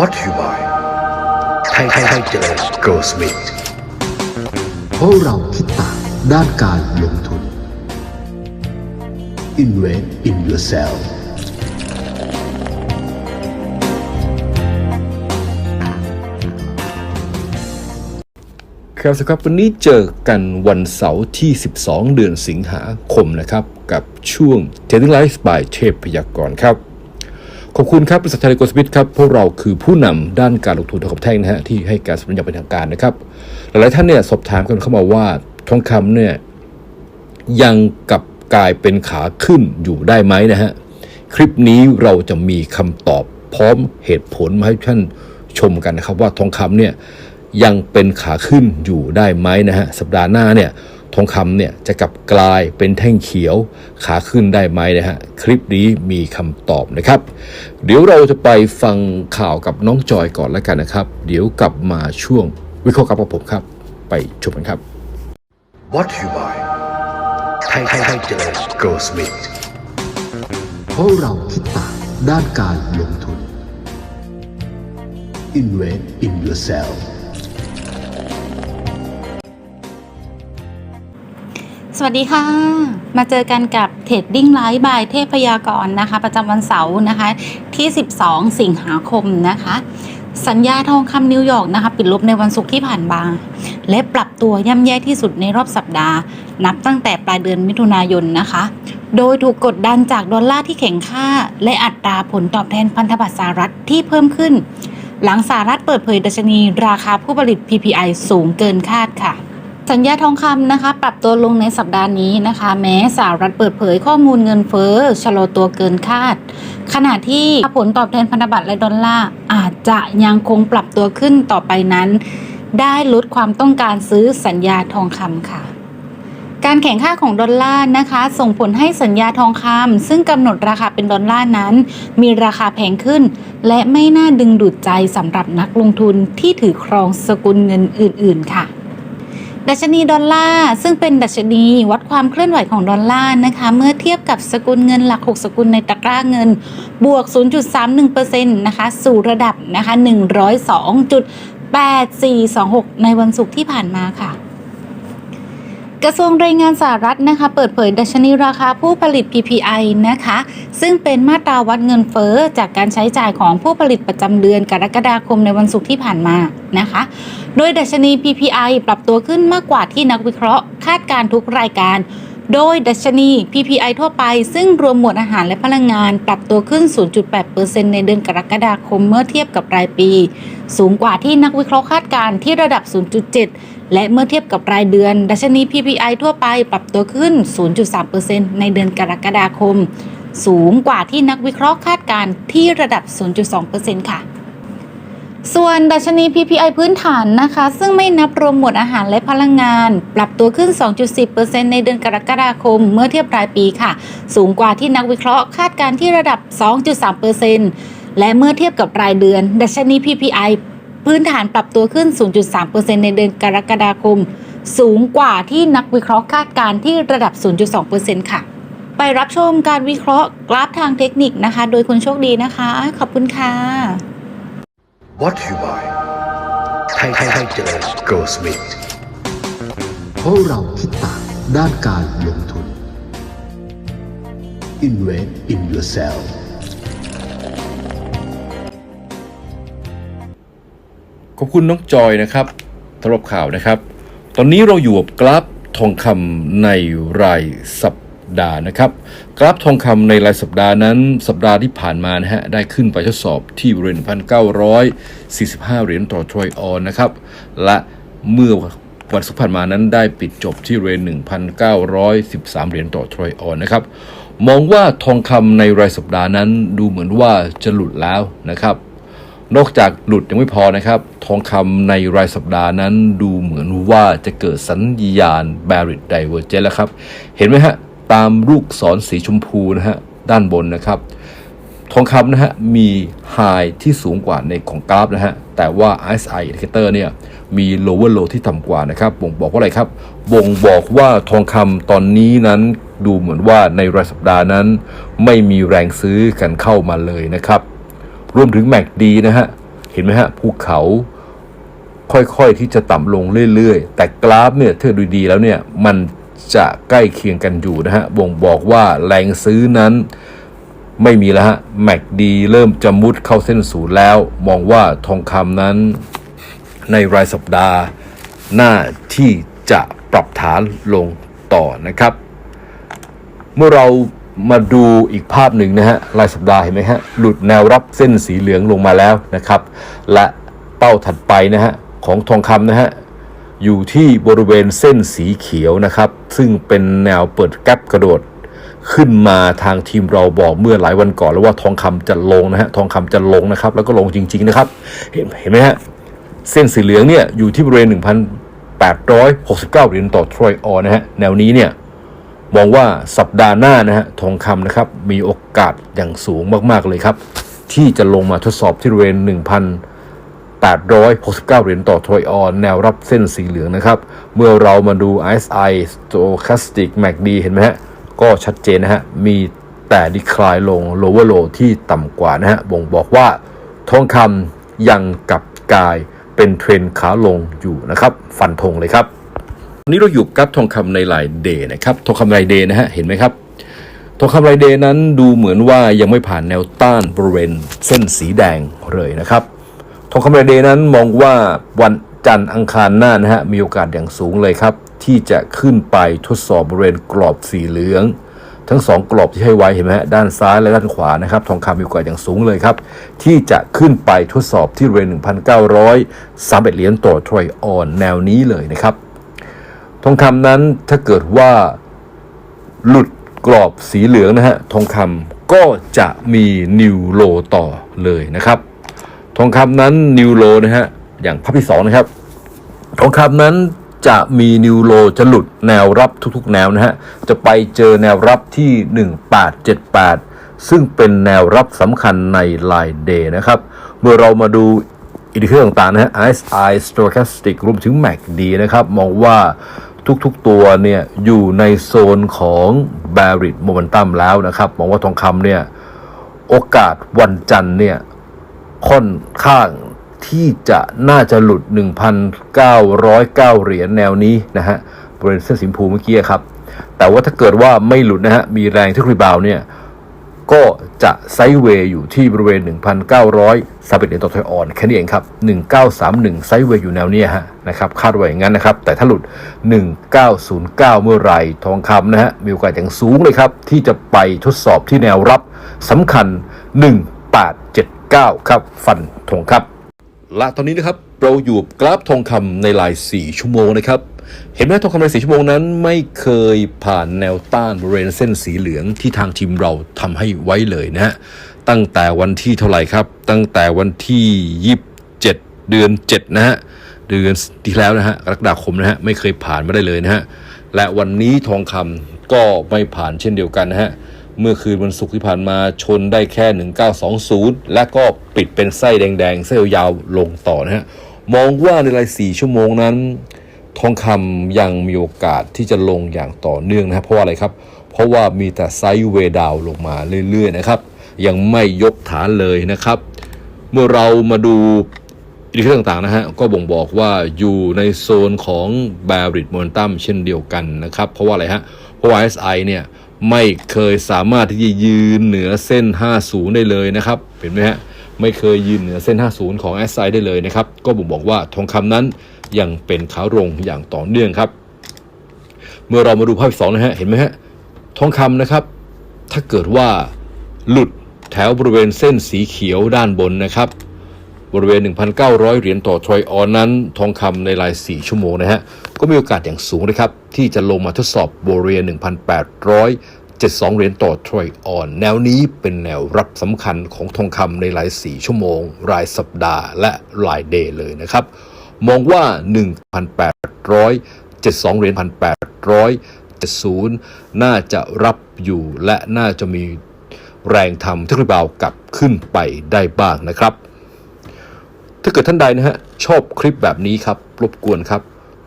What you buy ไทยไทยไทยเจริญ Go Smith เพราะเราคิดต่างด้านการลงทุน Invest in yourself ครับสครับวันนี้เจอกันวันเสาร์ที่ 12 เดือนสิงหาคมนะครับ กับช่วง Trading Life by เทพพยากรณ์ครับ ขอบคุณครับ บริษัทไทยโกสมิธครับ พวกเราคือผู้นำด้านการลงทุนทองคำแท่งนะฮะที่ให้การสนับสนุนอย่างเป็นทางการนะครับ หลายๆท่านเนี่ยสอบถามกันเข้ามาว่าทองคำเนี่ยยังกลับกลายเป็นขาขึ้นอยู่ได้ไหมนะฮะ คลิปนี้เราจะมีคำตอบพร้อมเหตุผลมาให้ท่านชมกันนะครับ ว่าทองคำเนี่ยยังเป็นขาขึ้นอยู่ได้ไหมนะฮะสัปดาห์หน้าเนี่ย ทองคำเนี่ยจะกลับกลายเป็นแท่งเขียวขาขึ้นได้ไหมนะฮะคลิปนี้มีคำตอบนะครับ เดี๋ยวเราจะไปฟังข่าวกับน้องจอยก่อนแล้วกันนะครับ เดี๋ยวกลับมาช่วงวิเคราะห์กับผมครับ ไปชมกันครับ What you buy ไทยไทยไทยเจริญ Go Smith เพราะเราคิดต่างด้านการลงทุน Invest in yourself วัสดีค่ะ มาเจอกันกับ Trading Live by เทพยากรนะคะ ประจำวันเสาร์นะคะ ที่ 12 สิงหาคมนะคะ สัญญาทองคำนิวยอร์กนะคะ ปิดลบในวันศุกร์ที่ผ่านมาและปรับตัวย่ำแย่ที่สุดในรอบสัปดาห์ นับตั้งแต่ปลายเดือนมิถุนายนนะคะ โดยถูกกดดันจากดอลลาร์ที่แข็งค่า และอัตราผลตอบแทนพันธบัตรสหรัฐที่เพิ่มขึ้น หลังสหรัฐเปิดเผยดัชนี ราคาผู้ผลิต PPI สูงเกินคาดค่ะ สัญญาทองคำนะคะ ปรับตัวลงในสัปดาห์นี้นะคะ แม้สหรัฐเปิดเผยข้อมูลเงินเฟ้อชะลอตัวเกินคาด ขณะที่ผลตอบแทนพันธบัตรและดอลลาร์อาจจะยังคงปรับตัวขึ้นต่อไปนั้น ได้ลดความต้องการซื้อสัญญาทองคำค่ะ การแข่งค่าของดอลลาร์นะคะ ส่งผลให้สัญญาทองคำซึ่งกำหนดราคาเป็นดอลลาร์นั้น มีราคาแพงขึ้น และไม่น่าดึงดูดใจสำหรับนักลงทุนที่ถือครองสกุลเงินอื่น ๆ ค่ะ ดัชนีดอลลาร์ซึ่งเป็นดัชนีวัดความเคลื่อนไหวของดอลลาร์นะคะเมื่อเทียบกับสกุลเงินหลัก 6 สกุลในตะกร้าเงิน บวก 0.31%นะคะสู่ระดับนะคะ102.8426 ในวันศุกร์ที่ผ่านมาค่ะ กระทรวงแรงงานสหรัฐนะคะ เปิดเผยดัชนีราคาผู้ผลิต PPI นะคะ ซึ่งเป็นมาตราวัดเงินเฟ้อจากการใช้จ่ายของผู้ผลิตประจำเดือนกรกฎาคมในวันศุกร์ที่ผ่านมานะคะ โดยดัชนี PPI ปรับตัวขึ้นมากกว่าที่นักวิเคราะห์ คาดการณ์ทุกรายการ โดยดัชนี PPI ทั่วไป ซึ่งรวมหมวดอาหารและพลังงาน ปรับตัวขึ้น 0.8%ในเดือนกรกฎาคมเมื่อเทียบกับรายปี สูงกว่าที่นักวิเคราะห์คาดการณ์ที่ระดับ 0.7 และเมื่อเทียบกับรายเดือน ดัชนี PPI ทั่วไปปรับตัวขึ้น 0.3%ในเดือนกรกฎาคม สูงกว่าที่นักวิเคราะห์คาดการณ์ที่ระดับ 0.2%ค่ะ ส่วนดัชนี PPI พื้นฐานนะคะ ซึ่งไม่นับรวมหมวดอาหารและพลังงาน ปรับตัวขึ้น 2.10%ในเดือนกรกฎาคม เมื่อเทียบรายปีค่ะ สูงกว่าที่นักวิเคราะห์คาดการณ์ที่ระดับ 2.3%และเมื่อเทียบกับรายเดือน ดัชนี PPI พื้นฐานปรับตัวขึ้น 0.3%ในเดือนกรกฎาคม สูงกว่าที่นักวิเคราะห์คาดการณ์ที่ระดับ 0.2%ค่ะ ไปรับชมการวิเคราะห์กราฟทางเทคนิคนะคะ โดยคุณโชคดีนะคะ ขอบคุณค่ะ What you buy ไทยไทยไทยเจริญ Go Smith เพราะเราคิดต่างด้านการลงทุน Invest in yourself ขอบคุณน้องจอยนะครับสำหรับข่าวนะครับ ตอนนี้เราอยู่กับกราฟทองคำในรายสัปดาห์นะครับ กราฟทองคำในรายสัปดาห์นั้น สัปดาห์ที่ผ่านมานะฮะได้ขึ้นไปทดสอบที่บริเวณ1,945เหรียญต่อทรอยออนนะครับ และเมื่อวันสุกร์ผ่านมานั้นได้ปิดจบที่บริเวณ1,913 เหรียญต่อทรอยออนนะครับ มองว่าทองคำในรายสัปดาห์นั้นดูเหมือนว่าจะหลุดแล้วนะครับ นอกจากหลุดยังไม่พอนะครับ ทองคำในรายสัปดาห์นั้นดูเหมือนว่าจะเกิดสัญญาณ Barrett Divergence แล้วครับ เห็นไหมฮะ ตามลูกศรสีชมพูนะฮะ ด้านบนนะครับ ทองคำนะฮะ มีไฮที่สูงกว่าในของกราฟนะฮะ แต่ว่า RSI indicator เนี่ย มี lower low ที่ต่ำกว่านะครับ บ่งบอกว่าอะไรครับ บ่งบอกว่าทองคำตอนนี้นั้นดูเหมือนว่าในรายสัปดาห์นั้น ไม่มีแรงซื้อกันเข้ามาเลยนะครับ รวมถึง MACD นะฮะ เห็นไหมฮะ ภูเขาค่อยๆที่จะต่ำลงเรื่อยๆ แต่กราฟเนี่ยถ้าดูดีแล้วเนี่ย มันจะใกล้เคียงกันอยู่นะฮะ บ่งบอกว่าแรงซื้อนั้นไม่มีแล้วฮะ แมกดีเริ่มจะมุดเข้าเส้นศูนย์แล้ว มองว่าทองคำนั้นในรายสัปดาห์ หน้าที่จะปรับฐานลงต่อนะครับ เมื่อเรา มาดูอีกภาพหนึ่งนะฮะรายสัปดาห์เห็นไหมฮะหลุดแนวรับเส้นสีเหลืองลงมาแล้วนะครับ และเป้าถัดไปนะฮะของทองคำนะฮะอยู่ที่บริเวณเส้นสีเขียวนะครับ ซึ่งเป็นแนวเปิดแกลบกระโดด ขึ้นมาทางทีมเราบอกเมื่อหลายวันก่อนแล้วว่าทองคำจะลงนะฮะทองคำจะลงนะครับ แล้วก็ลงจริง ๆนะครับ เห็นเห็นไหมฮะเส้นสีเหลืองเนี่ยอยู่ที่บริเวณ 1,869เหรียญต่อทรอยออนนะฮะแนวนี้เนี่ย มองว่าสัปดาห์หน้านะฮะทองคำนะครับมีโอกาสอย่างสูงมากๆเลยครับ ที่จะลงมาทดสอบที่บริเวณ 1,869 เหรียญต่อทรอยออนแนวรับเส้นสีเหลืองนะครับ เมื่อเรามาดู RSI Stochastic MACD เห็นไหมฮะ ก็ชัดเจนนะฮะ มีแต่ดีคลายลง lower low ที่ต่ำกว่านะฮะ บ่งบอกว่าทองคำยังกลับกลายเป็นเทรนขาลงอยู่นะครับ ฟันธงเลยครับ วันนี้เราอยู่กับทองคำในลายเดย์นะครับทองคำรายเดย์นะฮะเห็นไหมครับทองคำรายเดย์นั้นดูเหมือนว่ายังไม่ผ่านแนวต้านบริเวณเส้นสีแดงเลยนะครับทองคำรายเดย์นั้นมองว่าวันจันทร์อังคารหน้านะฮะมีโอกาสอย่างสูงเลยครับ ที่จะขึ้นไปทดสอบบริเวณกรอบสีเหลือง ทั้งสองกรอบที่ให้ไว้เห็นไหมฮะด้านซ้ายและด้านขวานะครับทองคำมีโอกาสอย่างสูงเลยครับ ที่จะขึ้นไปทดสอบที่บริเวณ1,931เหรียญต่อทรอยออนแนวนี้เลยนะครับ ทองคำนั้นถ้าเกิดว่าหลุดกรอบสีเหลืองนะฮะทองคำก็จะมีนิวโลต่อเลยนะครับ ทองคำนั้นนิวโลนะฮะอย่างภาพที่สองนะครับ ทองคำนั้นจะมีนิวโลจะหลุดแนวรับทุกๆ แนวนะฮะจะไปเจอแนวรับที่ 1878 ซึ่งเป็นแนวรับสำคัญในลายเดย์นะครับ เมื่อเรามาดูอินดิเคเตอร์ต่างๆนะฮะ RSI Stochastic รวมถึง MACD นะครับ มองว่า ทุกๆตัวเนี่ยอยู่ในโซนของ Bearish Momentum แล้วนะครับมองว่าทองคำเนี่ยโอกาสวันจันทร์เนี่ยค่อนข้างที่จะน่าจะหลุด 1,909 เหรียญแนวนี้นะฮะบริเวณเส้นสิมพูเมื่อกี้ครับ แต่ว่าถ้าเกิดว่าไม่หลุดนะฮะมีแรงที่รีบาวเนี่ย ก็จะไซด์เวย์อยู่ที่บริเวณ 1,900ซาบิเหรียญต่อทอยออนแค่นี้เองครับ 1931 ไซด์เวย์อยู่แนวเนี้ยฮะนะครับคาดไว้อย่างนั้นนะครับ แต่ถ้าหลุด 1909 เมื่อไรทองคำนะฮะ มีโอกาสอย่างสูงเลยครับ ที่จะไปทดสอบที่แนวรับสำคัญ 1879 ครับ ฟันธงครับ และตอนนี้นะครับเราอยู่กับกราฟทองคำในราย 4 ชั่วโมงนะครับ เห็นไหมทองคำราย4ชั่วโมงนั้นไม่เคยผ่านแนวต้านบริเวณเส้นสีเหลืองที่ทางทีมเราทำให้ไว้เลยนะฮะตั้งแต่วันที่เท่าไหร่ครับ ตั้งแต่วันที่27เดือน7นะฮะเดือนที่แล้วนะฮะกรกฎาคมนะฮะไม่เคยผ่านมาได้เลยนะฮะและวันนี้ทองคำก็ไม่ผ่านเช่นเดียวกันนะฮะเมื่อคืนวันศุกร์ที่ผ่านมาชนได้แค่ 1920 และก็ปิดเป็นไส้แดงๆ ไส้ยาวลงต่อนะฮะ มองว่าในราย 4 ชั่วโมงนั้น ทองคำยังมีโอกาสที่จะลงอย่างต่อเนื่องนะครับเพราะว่าอะไรครับ เพราะว่ามีแต่ไซด์เวดาวลงมาเรื่อยๆนะครับ ยังไม่ยกฐานเลยนะครับ เมื่อเรามาดูอินดิเคเตอร์ต่างๆนะฮะก็บ่งบอกว่าอยู่ในโซนของ bearish momentum เช่นเดียวกันนะครับ เพราะว่าอะไรฮะเพราะว่า SI เนี่ยไม่เคยสามารถที่จะยืนเหนือเส้น 50 ได้เลยนะครับเห็นไหมฮะไม่เคยยืนเหนือเส้น 50 ของ SI ได้เลยนะครับ ก็บ่งบอกว่าทองคำนั้น ยังเป็นขาลงอย่างต่อเนื่องครับ เมื่อเรามาดูภาพที่สองนะฮะเห็นไหมฮะทองคำนะครับ ถ้าเกิดว่าหลุดแถวบริเวณเส้นสีเขียวด้านบนนะครับบริเวณ 1,900 เหรียญต่อทรอยออนนั้น ทองคำในราย 4 ชั่วโมงนะฮะ ก็มีโอกาสอย่างสูงนะครับ ที่จะลงมาทดสอบบริเวณ 1,872 เหรียญต่อทรอยออน แนวนี้เป็นแนวรับสำคัญของทองคำในราย 4 ชั่วโมง รายสัปดาห์และรายเดย์เลยนะครับ มองว่า 1,872 เหรียญ1,870 น่าจะรับอยู่และน่าจะมีแรงทำเทคนิคบากลับขึ้นไปได้บ้างนะครับ ถ้าเกิดท่านใดนะฮะ ชอบคลิปแบบนี้ครับ รบกวนครับ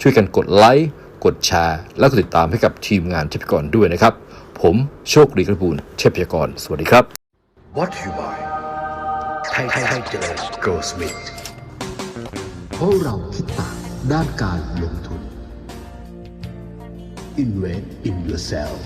ช่วยกันกดไลค์กดแชร์ และกดติดตามให้กับทีมงานเทพยากรด้วยนะครับ ผมโชคดีกระบูลเทพยากร สวัสดีครับ What you buy ไทยไทยเจริญ Go Smith ราะเราคิดต่างด้านการลงทุน Invest in yourself